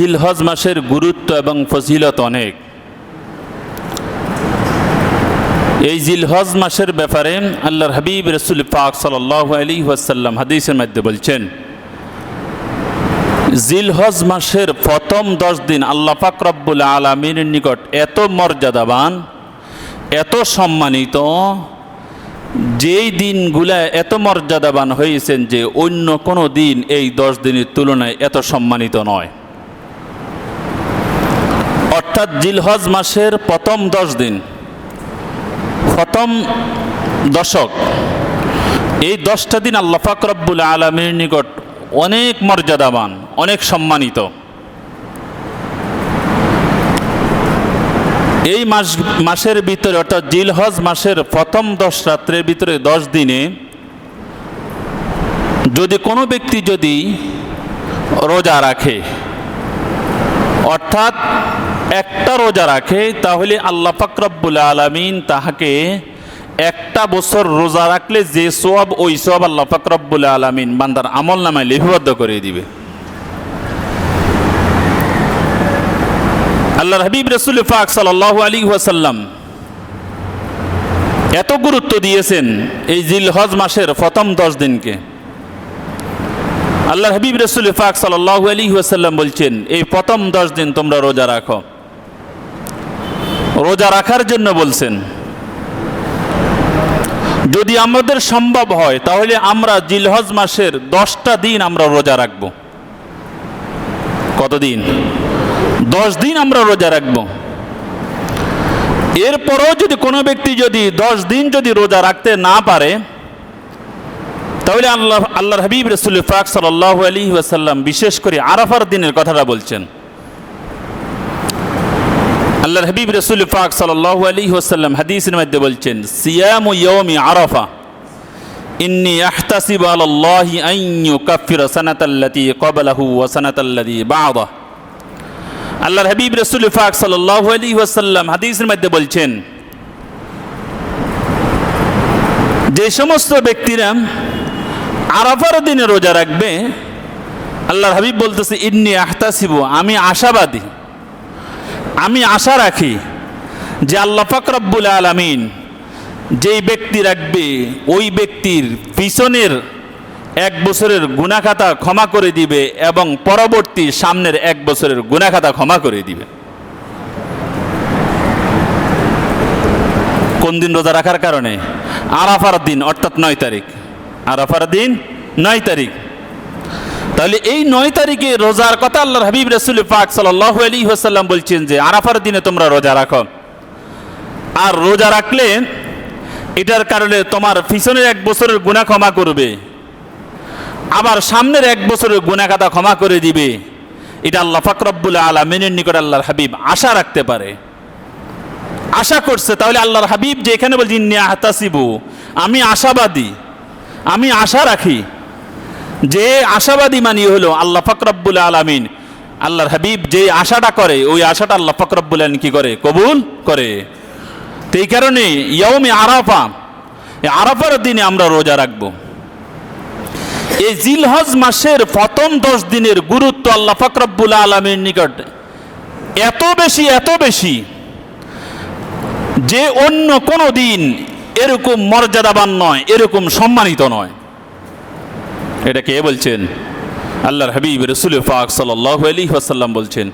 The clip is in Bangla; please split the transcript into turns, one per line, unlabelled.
জিলহজ মাসের গুরুত্ব এবং ফজিলত অনেক। এই জিলহজ মাসের ব্যাপারে আল্লাহর হাবিব রসুল পাক সাল আলী হাদিসের মধ্যে বলছেন, জিলহজ মাসের প্রথম দশ দিন আল্লাহ পাক রব্বুল আলমিনের নিকট এত মর্যাদাবান, এত সম্মানিত, যেই দিনগুলা এত মর্যাদাবান হয়েছেন যে অন্য কোনো দিন এই দশ দিনের তুলনায় এত সম্মানিত নয়। অর্থাৎ জিলহজ মাসের প্রথম দশ দিন, প্রথম দশক। এই দশটা দিন আল্লাহ ফাকরব্বুল আলমীর নিকট অনেক মর্যাদাবান, অনেক সম্মানিত। এই মাস, মাসের ভিতরে অর্থাৎ জিলহজ মাসের প্রথম দশ রাত্রের ভিতরে দশ দিনে যদি কোনো ব্যক্তি যদি রোজা রাখে, অর্থাৎ একটা রোজা রাখে, তাহলে আল্লাহ ফাকরব্বুল আলমিন তাহাকে একটা বছর রোজা রাখলে যে সব ওই সব আল্লাহ ফাকরব্বুল আলমিন বান্দার আমল নামায় লিপিবদ্ধ করে দিবে। আল্লাহর হাবিব রসুল ফাক সাল্লাহ আলী ওয়াসাল্লাম এত গুরুত্ব দিয়েছেন এই জিল হজ মাসের প্রথম দশ দিনকে। আল্লাহ হাবিব রসুল ফাক সাল্লাহ আলী ওয়াসাল্লাম বলছেন, এই প্রথম দশ দিন তোমরা রোজা রাখো। রোজা রাখার জন্য বলছেন, যদি আমাদের সম্ভব হয়, তাহলে আমরা জিলহজ মাসের দশটা দিন আমরা রোজা রাখব। কতদিন দশ দিন আমরা রোজা রাখব। এরপরও যদি কোনো ব্যক্তি যদি দশ দিন যদি রোজা রাখতে না পারে তাহলে আল্লাহ, আল্লাহর হাবিব রসুল ফাক সাল্লাহ আলী ওয়াসাল্লাম বিশেষ করে আরাফার দিনের কথাটা বলছেন। আল্লাহর হাবিব রসুল ফাক সাল্লাহ আলী ওয়াসাল্লাম হাদিসের মধ্যে বলছেন, সিয়াম ইয়মি আরাফা, ইন্নি আহতাসিব আল্লাহি আইয়ু কাফির সানাতাল্লাতি কবলাহু ওয়া সানাতাল্লাতি বাদা আল্লাহর হাবিব রসুল ফাক সাল্লাহ আলী ওয়াসাল্লাম হাদিসের মধ্যে বলছেন, যে সমস্ত ব্যক্তিরা আরাফার দিনে রোজা রাখবে? আল্লাহর হাবিব বলতেছে, ইন্নি আহতাসিব, আমি আশাবাদী। আমি আশা রাখি যে আল্লাহ ফাকরাব্বুল আলমিন যেই ব্যক্তি রাখবে, ওই ব্যক্তির পিছনের এক বছরের গুণাখাতা ক্ষমা করে দিবে এবং পরবর্তী সামনের এক বছরের গুণাখাতা ক্ষমা করে দিবে। কোন দিন রোজা রাখার কারণে? আরাফার দিন, অর্থাৎ নয় তারিখ। আরাফার দিন নয় তারিখ। তাহলে এই নয় তারিখে রোজার কথা আল্লাহর হাবিব রসুল পাক সাল্লাহ আলী হাসাল্লাম বলছেন যে আরাফার দিনে তোমরা রোজা রাখো। আর রোজা রাখলে এটার কারণে তোমার পিছনের এক বছরের গুণা ক্ষমা করবে। আবার সামনের এক বছরের গুণাখাতা ক্ষমা করে দিবে। এটা আল্লাহ ফাকরব্বুল আলমিনের নিকট আল্লাহর হাবিব আশা রাখতে পারে। আশা করছে, তাহলে আল্লাহর হাবিব যে এখানে বলছি হাতাসিবু আমি আশাবাদী। আমি আশা রাখি যে আশাবাদী মানি হলো আল্লাহ ফকরব্বুল আলমিন। আল্লাহর হাবিব যে আশাটা করে, ওই আশাটা আল্লাহ ফকরব্বুল আলমিন কি করে? কবুল করে। তো এই কারণে ইয়মে আরাফা আরাফার দিনে আমরা রোজা রাখব। এই জিলহজ মাসের প্রথম দশ দিনের গুরুত্ব আল্লাহ ফকরব্বুল আলমীর নিকট। এত বেশি এত বেশি যে অন্য কোনো দিন এরকম মর্যাদাবান নয়, এরকম সম্মানিত নয়। এটা কে বলছেন? আল্লাহর হাবিব রসুল ফাক সাল্লাহ আলী ওয়াসাল্লাম বলছেন।